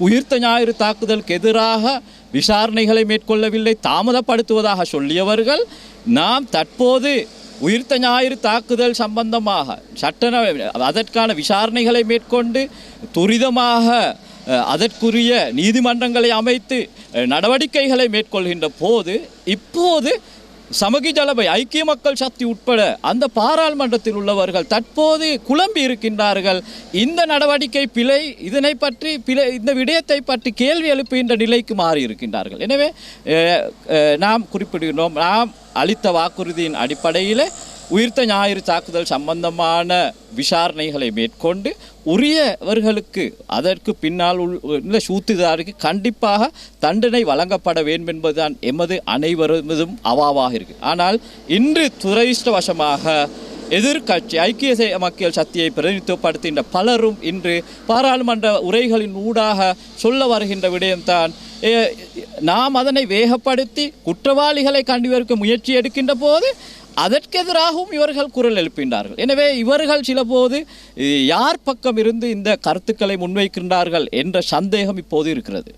உயிர்த்த ஞாயிறு தாக்குதலுக்கு எதிராக விசாரணைகளை மேற்கொள்ளவில்லை தாமதப்படுத்துவதாக சொல்லியவர்கள் நாம் தற்போது உயிர்த்த ஞாயிறு தாக்குதல் சம்பந்தமாக சட்ட அதற்கான விசாரணைகளை மேற்கொண்டு துரிதமாக அதற்குரிய நீதிமன்றங்களை அமைத்து நடவடிக்கைகளை மேற்கொள்கின்ற போது இப்போது சமகி ஜலபை ஐக்கிய மக்கள் சக்தி உட்பட அந்த பாராளுமன்றத்தில் உள்ளவர்கள் தற்போது குழம்பி இருக்கின்றார்கள். இந்த நடவடிக்கை பிழை இதனை பற்றி பிழை இந்த விடயத்தை பற்றி கேள்வி எழுப்புகின்ற நிலைக்கு மாறி இருக்கின்றார்கள். எனவே நாம் குறிப்பிடுகிறோம் நாம் அளித்த வாக்குறுதியின் அடிப்படையில் உயிர்த்த ஞாயிறு தாக்குதல் சம்பந்தமான விசாரணைகளை மேற்கொண்டு உரியவர்களுக்கு அதற்கு பின்னால் உள் உள்ள சூத்துதாருக்கு கண்டிப்பாக தண்டனை வழங்கப்பட வேண்டும் என்பதுதான் எமது அனைவரதும் அவாவாக இருக்கு. ஆனால் இன்று துரதிருஷ்டவசமாக எதிர்க்கட்சி ஐக்கிய மக்கள் சக்தியை பிரதிநிதித்துவப்படுத்துகின்ற பலரும் இன்று பாராளுமன்ற உரைகளின் ஊடாக சொல்ல வருகின்ற விடயம்தான் நாம் அதனை வேகப்படுத்தி குற்றவாளிகளை கண்டுவதற்கு முயற்சி எடுக்கின்ற போது அதற்கெதிராகவும் இவர்கள் குரல் எழுப்பினார்கள். எனவே இவர்கள் சில போது யார் பக்கம் இருந்து இந்த கருத்துக்களை முன்வைக்கின்றார்கள்? என்ற சந்தேகம் இப்போது இருக்கிறது.